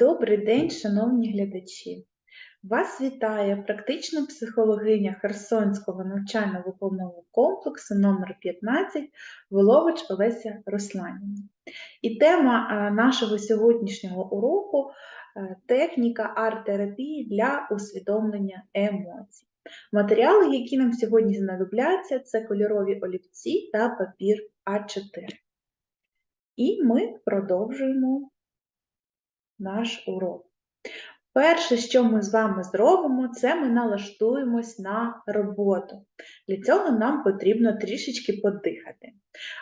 Добрий день, шановні глядачі! Вас вітає практична психологиня Херсонського навчально-виховного комплексу номер 15 Волович Олеся Русланівна. І тема е, нашого сьогоднішнього уроку е, техніка арт-терапії для усвідомлення емоцій. Матеріали, які нам сьогодні знадобляться, це кольорові олівці та папір А4. І ми продовжуємо наш урок. Перше, що ми з вами зробимо, це ми налаштуємось на роботу. Для цього нам потрібно трішечки подихати.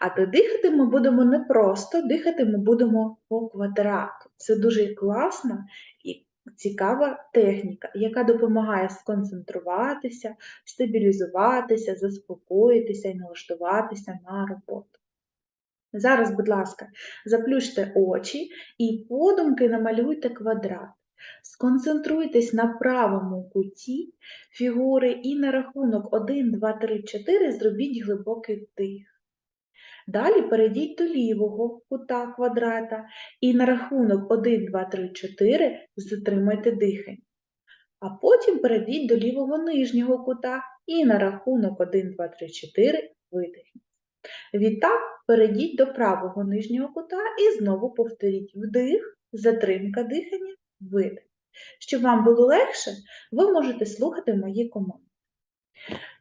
А то дихати ми будемо не просто, дихати ми будемо по квадрату. Це дуже класна і цікава техніка, яка допомагає сконцентруватися, стабілізуватися, заспокоїтися і налаштуватися на роботу. Зараз, будь ласка, заплющте очі і подумки намалюйте квадрат. Сконцентруйтесь на правому куті фігури і на рахунок 1, 2, 3, 4 зробіть глибокий вдих. Далі перейдіть до лівого кута квадрата і на рахунок 1, 2, 3, 4 затримайте дихання. А потім перейдіть до лівого нижнього кута і на рахунок 1, 2, 3, 4 видихніть. Відтак перейдіть до правого нижнього кута і знову повторіть вдих, затримка дихання, видих. Щоб вам було легше, ви можете слухати мої команди.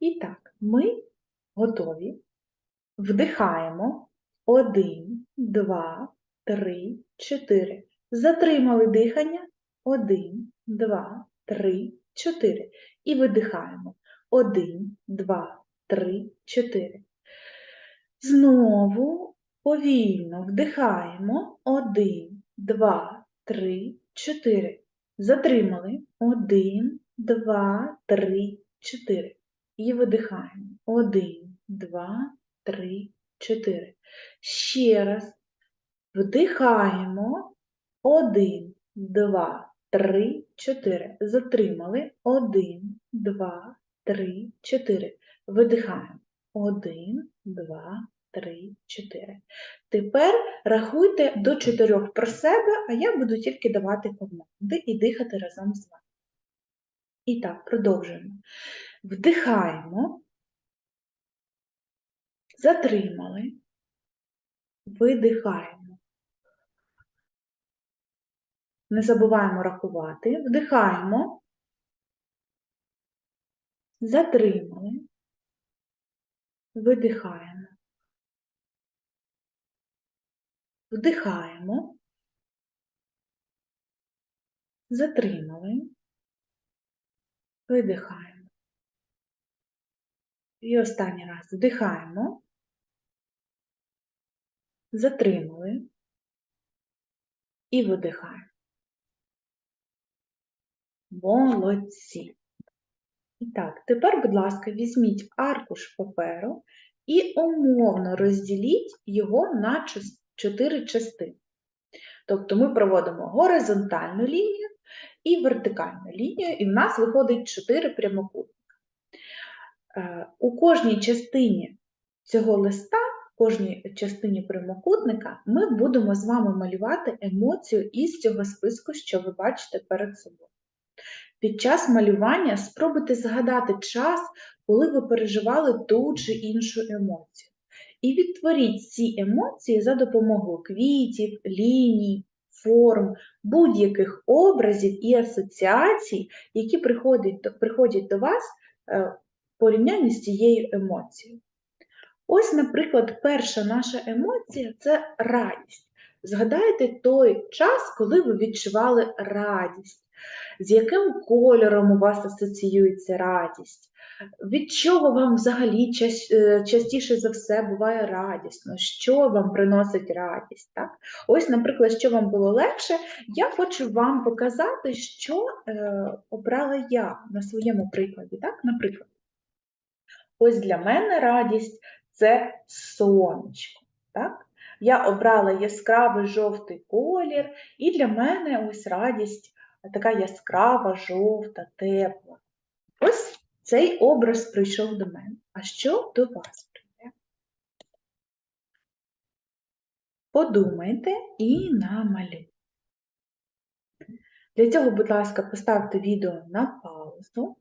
І так, ми готові. Вдихаємо. Один, два, три, чотири. Затримали дихання. Один, два, три, чотири. І видихаємо. Один, два, три, чотири. Знову повільно вдихаємо. Один, два, три, чотири. Затримали. Один, два, три, чотири. І видихаємо. Один, два, три, чотири. Ще раз. Вдихаємо. Один, два, три, чотири. Затримали. Один, два, три, чотири. Видихаємо. Один, два, три, чотири. Тепер рахуйте до чотирьох про себе, а я буду тільки давати команди і дихати разом з вами. І так, продовжуємо. Вдихаємо, затримали, видихаємо. Не забуваємо рахувати, вдихаємо, затримали, видихаємо. Вдихаємо, затримали, видихаємо. І останній раз вдихаємо, затримали і видихаємо. Молодці. І так, тепер, будь ласка, візьміть аркуш паперу і умовно розділіть його на чотири частини. Тобто ми проводимо горизонтальну лінію і вертикальну лінію, і в нас виходить чотири прямокутника. Е, у кожній частині цього листа, в кожній частині прямокутника, ми будемо з вами малювати емоцію із цього списку, що ви бачите перед собою. Під час малювання спробуйте згадати час, коли ви переживали ту чи іншу емоцію. І відтворіть ці емоції за допомогою квітів, ліній, форм, будь-яких образів і асоціацій, які приходять приходять до вас е, в порівнянні з цією емоцією. Ось, наприклад, перша наша емоція це радість. Згадайте той час, коли ви відчували радість, з яким кольором у вас асоціюється радість, від чого вам взагалі е, частіше за все буває радісно, що вам приносить радість? Так? Ось, наприклад, що вам було легше, я хочу вам показати, що е, обрала я на своєму прикладі. Так? Наприклад, ось для мене радість це сонечко. Так? Я обрала яскравий жовтий колір, і для мене ось радість така яскрава, жовта, тепла. Ось цей образ прийшов до мене. А що до вас прийде? Подумайте і намалюйте. Для цього, будь ласка, поставте відео на паузу,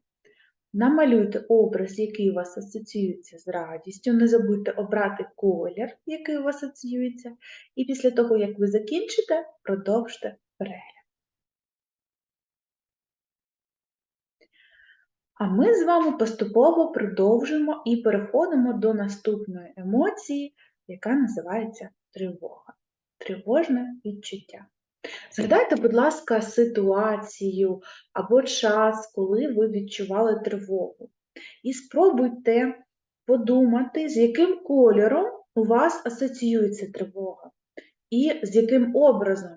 намалюйте образ, який у вас асоціюється з радістю. Не забудьте обрати колір, який у вас асоціюється, і після того, як ви закінчите, продовжте перегляд. А ми з вами поступово продовжуємо і переходимо до наступної емоції, яка називається тривога. Тривожне відчуття. Згадайте, будь ласка, ситуацію або час, коли ви відчували тривогу. І спробуйте подумати, з яким кольором у вас асоціюється тривога, і з яким образом.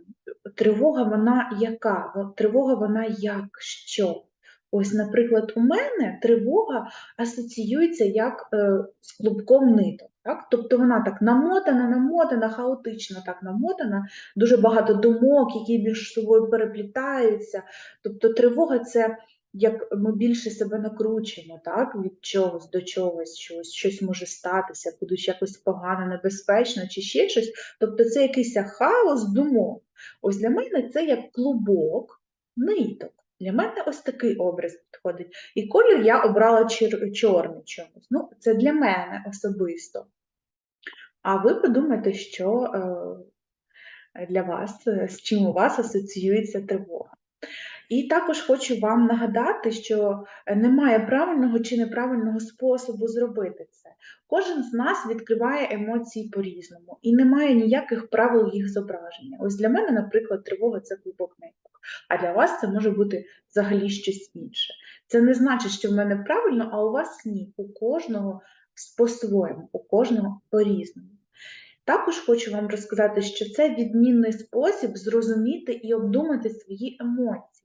Тривога вона яка? Тривога вона як що? Ось, наприклад, у мене тривога асоціюється як е, з клубком ниток. Так? Тобто вона так намотана, намотана, хаотично так намотана, дуже багато думок, які між собою переплітаються. Тобто тривога це як ми більше себе накручуємо, так? від чогось до чогось, щось, щось може статися, будуть якось погано, небезпечно чи ще щось. Тобто це якийсь хаос думок. Ось для мене це як клубок ниток. Для мене ось такий образ підходить. І колір я обрала чор чорний чомусь. Ну, це для мене особисто. А ви подумайте, що е, для вас, з чим у вас асоціюється тривога. І також хочу вам нагадати, що немає правильного чи неправильного способу зробити це. Кожен з нас відкриває емоції по-різному, і немає ніяких правил їх зображення. Ось для мене, наприклад, тривога це клубок ниток, а для вас це може бути взагалі щось інше. Це не значить, що в мене правильно, а у вас ні. У кожного по-своєму, у кожного по-різному. Також хочу вам розказати, що це відмінний спосіб зрозуміти і обдумати свої емоції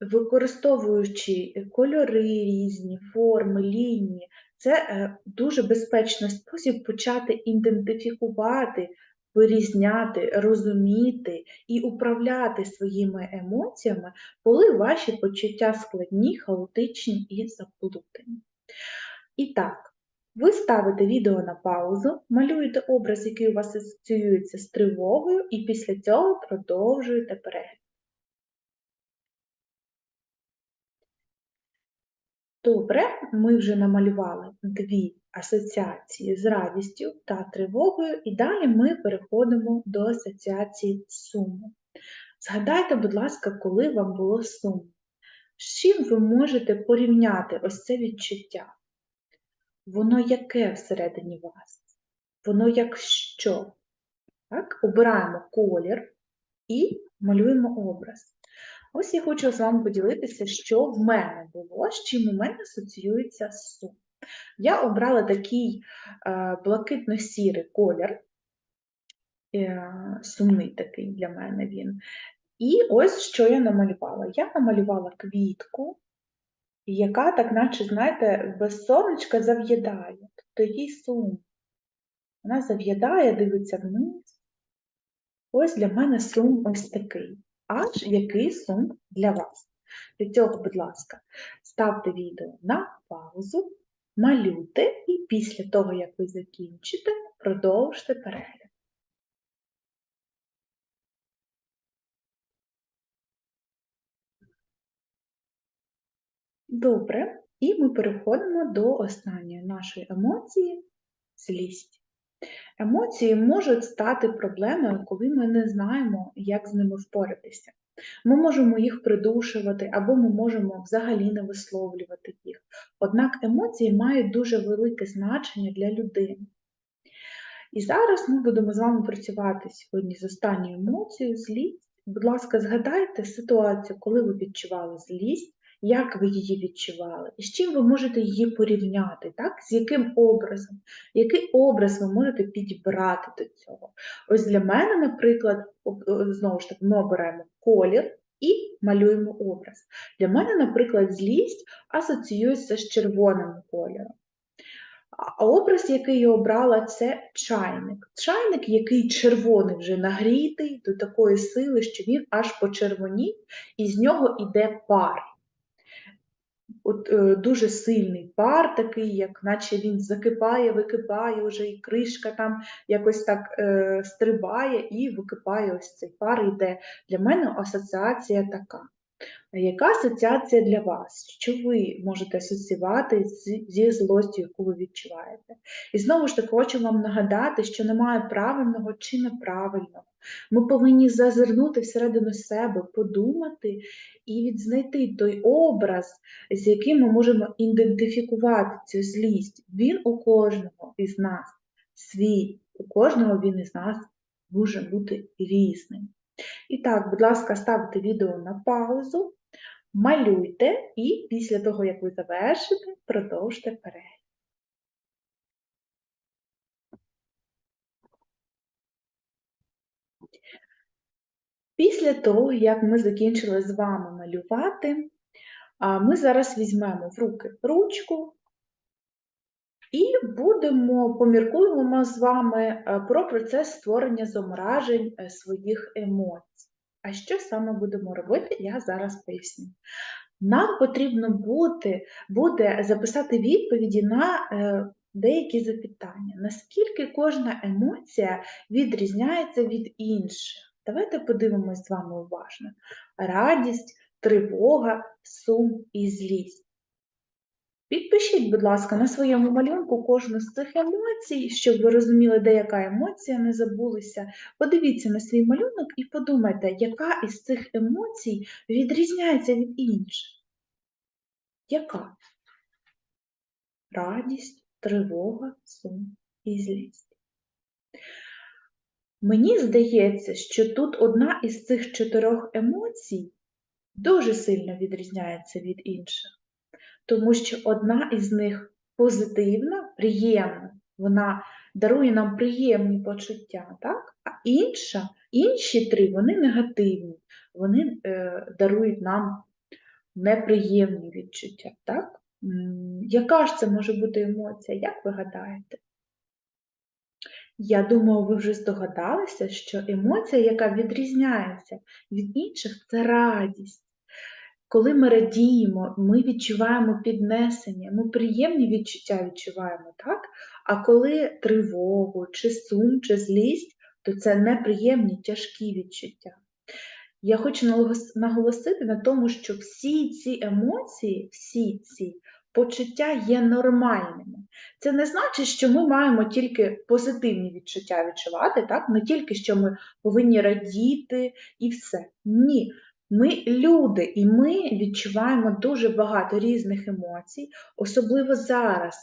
використовуючи кольори різні, форми, лінії, це е, дуже безпечний спосіб почати ідентифікувати, вирізняти, розуміти і управляти своїми емоціями, коли ваші почуття складні, хаотичні і заплутані. І так, ви ставите відео на паузу, малюєте образ, який у вас асоціюється з тривогою, і після цього продовжуєте перегляд. Добре, ми вже намалювали дві асоціації з радістю та тривогою, і далі ми переходимо до асоціації суму. Згадайте, будь ласка, коли вам було сумно. З чим ви можете порівняти ось це відчуття? Воно яке всередині вас? Воно як що? Так? Обираємо колір і малюємо образ. Ось я хочу з вами поділитися, що в мене було, з чим у мене асоціюється сум. Я обрала такий е, блакитно-сірий колір, е, сумний такий для мене він. І ось що я намалювала. Я намалювала квітку, яка, так наче, знаєте, без сонечка зав'ядає. Тобто їй сум. Вона зав'ядає, дивиться вниз. Ось для мене сум ось такий аж який сум для вас. Для цього, будь ласка, ставте відео на паузу, малюйте, і після того, як ви закінчите, продовжте перегляд. Добре, і ми переходимо до останньої нашої емоції злість. Емоції можуть стати проблемою, коли ми не знаємо, як з ними впоратися. Ми можемо їх придушувати, або ми можемо взагалі не висловлювати їх. Однак емоції мають дуже велике значення для людини. І зараз ми будемо з вами працювати сьогодні з останньою емоцією злість. Будь ласка, згадайте ситуацію, коли ви відчували злість, як ви її відчували, і з чим ви можете її порівняти, так? з яким образом, який образ ви можете підібрати до цього. Ось для мене, наприклад, знову ж таки, ми обираємо колір і малюємо образ. Для мене, наприклад, злість асоціюється з червоним кольором. А образ, який я обрала, це чайник. Чайник, який червоний вже нагрітий до такої сили, що він аж почервонів, і з нього йде пар. От, е, дуже сильний пар, такий, як наче він закипає, википає вже, і кришка там якось так е, стрибає і википає ось цей пар йде. Для мене асоціація така. Яка асоціація для вас? Що ви можете асоціювати зі злостю, яку ви відчуваєте? І знову ж таки хочу вам нагадати, що немає правильного чи неправильного. Ми повинні зазирнути всередину себе, подумати і відзнайти той образ, з яким ми можемо ідентифікувати цю злість. Він у кожного із нас свій, у кожного він із нас може бути різним. І так, будь ласка, ставте відео на паузу, малюйте, і після того, як ви завершите, продовжте перегляд. Після того, як ми закінчили з вами малювати, ми зараз візьмемо в руки ручку і будемо поміркуємо з вами е, про процес створення зображень е, своїх емоцій. А що саме будемо робити, я зараз поясню. Нам потрібно бути, буде записати відповіді на е, деякі запитання. Наскільки кожна емоція відрізняється від інших? Давайте подивимось з вами уважно. Радість, тривога, сум і злість. Підпишіть, будь ласка, на своєму малюнку кожну з цих емоцій, щоб ви розуміли, де яка емоція, не забулися. Подивіться на свій малюнок і подумайте, яка із цих емоцій відрізняється від інших. Яка? Радість, тривога, сум і злість. Мені здається, що тут одна із цих чотирьох емоцій дуже сильно відрізняється від інших тому що одна із них позитивна, приємна, вона дарує нам приємні почуття, так? а інша, інші три вони негативні, вони е, дарують нам неприємні відчуття. Так? Яка ж це може бути емоція, як ви гадаєте? Я думаю, ви вже здогадалися, що емоція, яка відрізняється від інших, це радість. Коли ми радіємо, ми відчуваємо піднесення, ми приємні відчуття відчуваємо, так? А коли тривогу, чи сум, чи злість, то це неприємні, тяжкі відчуття. Я хочу наголосити на тому, що всі ці емоції, всі ці почуття є нормальними. Це не значить, що ми маємо тільки позитивні відчуття відчувати, так? не тільки що ми повинні радіти і все. Ні. Ми люди, і ми відчуваємо дуже багато різних емоцій, особливо зараз,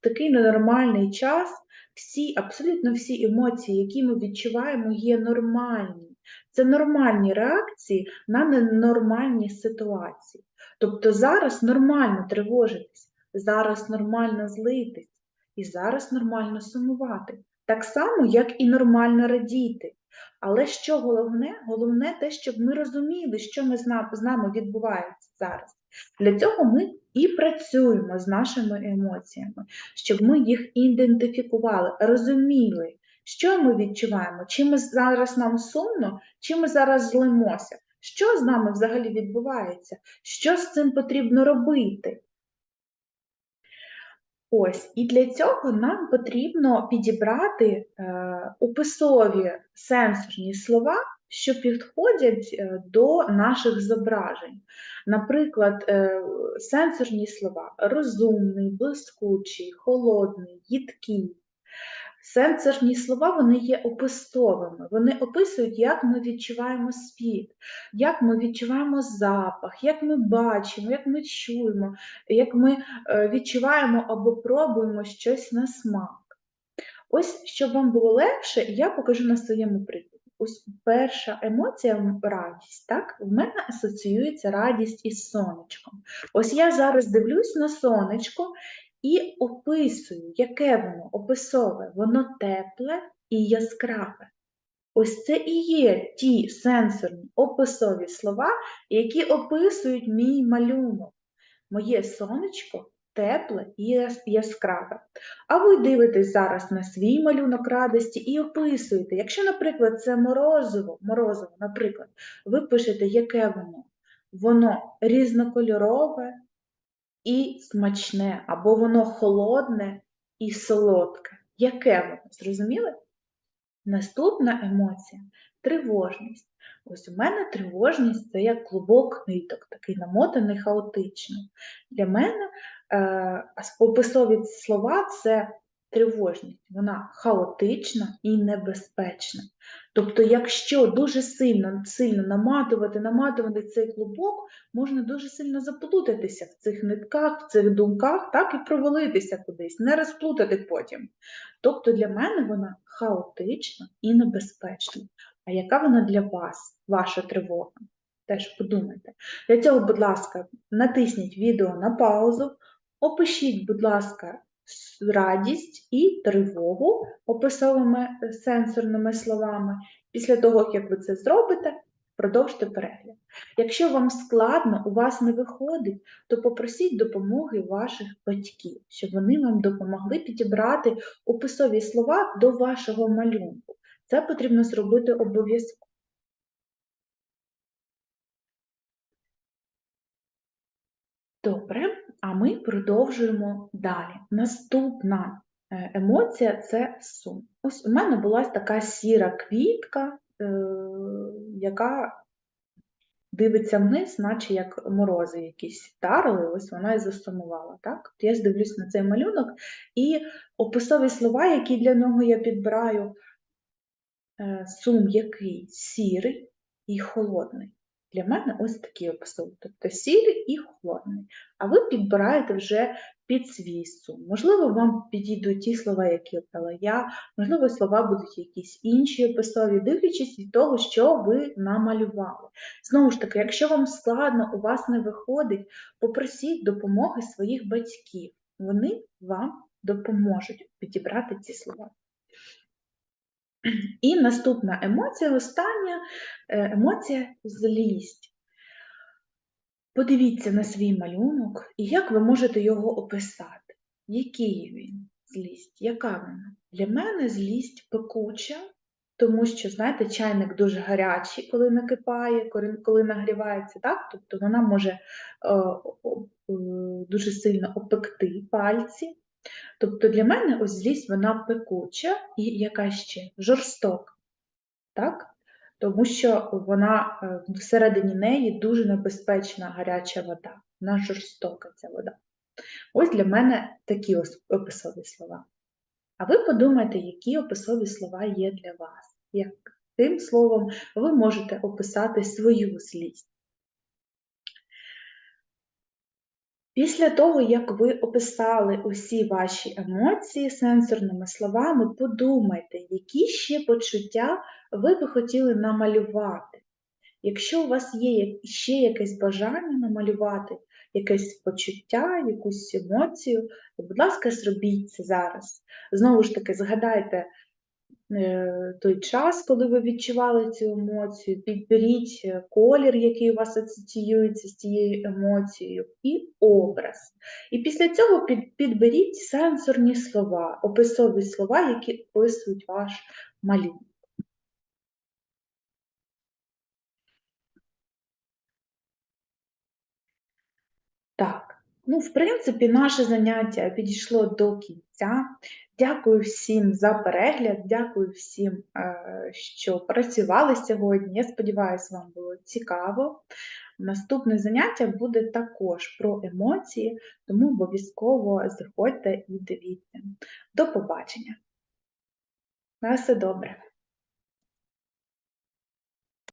в такий ненормальний час, всі, абсолютно всі емоції, які ми відчуваємо, є нормальні. Це нормальні реакції на ненормальні ситуації. Тобто зараз нормально тривожитись, зараз нормально злитись, і зараз нормально сумувати. Так само, як і нормально радіти. Але що головне? Головне те, щоб ми розуміли, що ми з нами відбувається зараз. Для цього ми і працюємо з нашими емоціями, щоб ми їх ідентифікували, розуміли, що ми відчуваємо, чи ми зараз нам сумно, чи ми зараз злимося. Що з нами взагалі відбувається? Що з цим потрібно робити? Ось, і для цього нам потрібно підібрати е, описові сенсорні слова, що підходять е, до наших зображень. Наприклад, е, сенсорні слова розумний, блискучий, холодний, їдкий. Сенсорні слова вони є описовими, вони описують, як ми відчуваємо світ, як ми відчуваємо запах, як ми бачимо, як ми чуємо, як ми е, відчуваємо або пробуємо щось на смак. Ось, щоб вам було легше, я покажу на своєму прикладі. Ось перша емоція радість. Так? В мене асоціюється радість із сонечком. Ось я зараз дивлюсь на сонечко і описую, яке воно описове, воно тепле і яскраве. Ось це і є ті сенсорні описові слова, які описують мій малюнок. Моє сонечко тепле і яскраве. А ви дивитесь зараз на свій малюнок радості і описуєте. Якщо, наприклад, це морозиво, морозиво, наприклад, ви пишете, яке воно. Воно різнокольорове і смачне, або воно холодне і солодке. Яке воно? Зрозуміли? Наступна емоція тривожність. Ось у мене тривожність це як клубок ниток, такий намотаний хаотично. Для мене е, описові слова це тривожність, вона хаотична і небезпечна. Тобто, якщо дуже сильно сильно наматувати, наматувати цей клубок, можна дуже сильно заплутатися в цих нитках, в цих думках, так і провалитися кудись, не розплутати потім. Тобто для мене вона хаотична і небезпечна. А яка вона для вас, ваша тривога? Теж подумайте. Для цього, будь ласка, натисніть відео на паузу, опишіть, будь ласка, радість і тривогу описовими е, сенсорними словами. Після того, як ви це зробите, продовжте перегляд. Якщо вам складно, у вас не виходить, то попросіть допомоги ваших батьків, щоб вони вам допомогли підібрати описові слова до вашого малюнку. Це потрібно зробити обов'язково. Добре, ми продовжуємо далі. Наступна е, емоція це сум. Ось у мене була така сіра квітка, е, яка дивиться вниз, наче як морози якісь тарили, ось вона і засумувала. Так? Я здивлюсь на цей малюнок, і описові слова, які для нього я підбираю, е, сум який сірий і холодний. Для мене ось такі описові, тобто сірий і холодний. А ви підбираєте вже під свій сум. Можливо, вам підійдуть ті слова, які обрала я, можливо, слова будуть якісь інші описові, дивлячись від того, що ви намалювали. Знову ж таки, якщо вам складно, у вас не виходить, попросіть допомоги своїх батьків. Вони вам допоможуть підібрати ці слова. І наступна емоція, остання е, емоція злість. Подивіться на свій малюнок і як ви можете його описати. Який він злість? Яка вона? Для мене злість пекуча, тому що, знаєте, чайник дуже гарячий, коли накипає, коли нагрівається, так? тобто вона може е, дуже сильно опекти пальці. Тобто для мене ось злість вона пекуча і яка ще жорстока. Так? Тому що вона е, всередині неї дуже небезпечна гаряча вода, вона жорстока ця вода. Ось для мене такі описові слова. А ви подумайте, які описові слова є для вас. Яким словом ви можете описати свою злість? Після того, як ви описали усі ваші емоції сенсорними словами, подумайте, які ще почуття ви би хотіли намалювати. Якщо у вас є ще якесь бажання намалювати якесь почуття, якусь емоцію, то, будь ласка, зробіть це зараз. Знову ж таки, згадайте той час, коли ви відчували цю емоцію, підберіть е, колір, який у вас асоціюється з цією емоцією, і образ. І після цього підберіть сенсорні слова, описові слова, які описують ваш малюнок. Так, ну, в принципі, наше заняття підійшло до кінця. Дякую всім за перегляд, дякую всім, е, що працювали сьогодні. Я сподіваюся, вам було цікаво. Наступне заняття буде також про емоції, тому обов'язково заходьте і дивіться. До побачення! На все добре!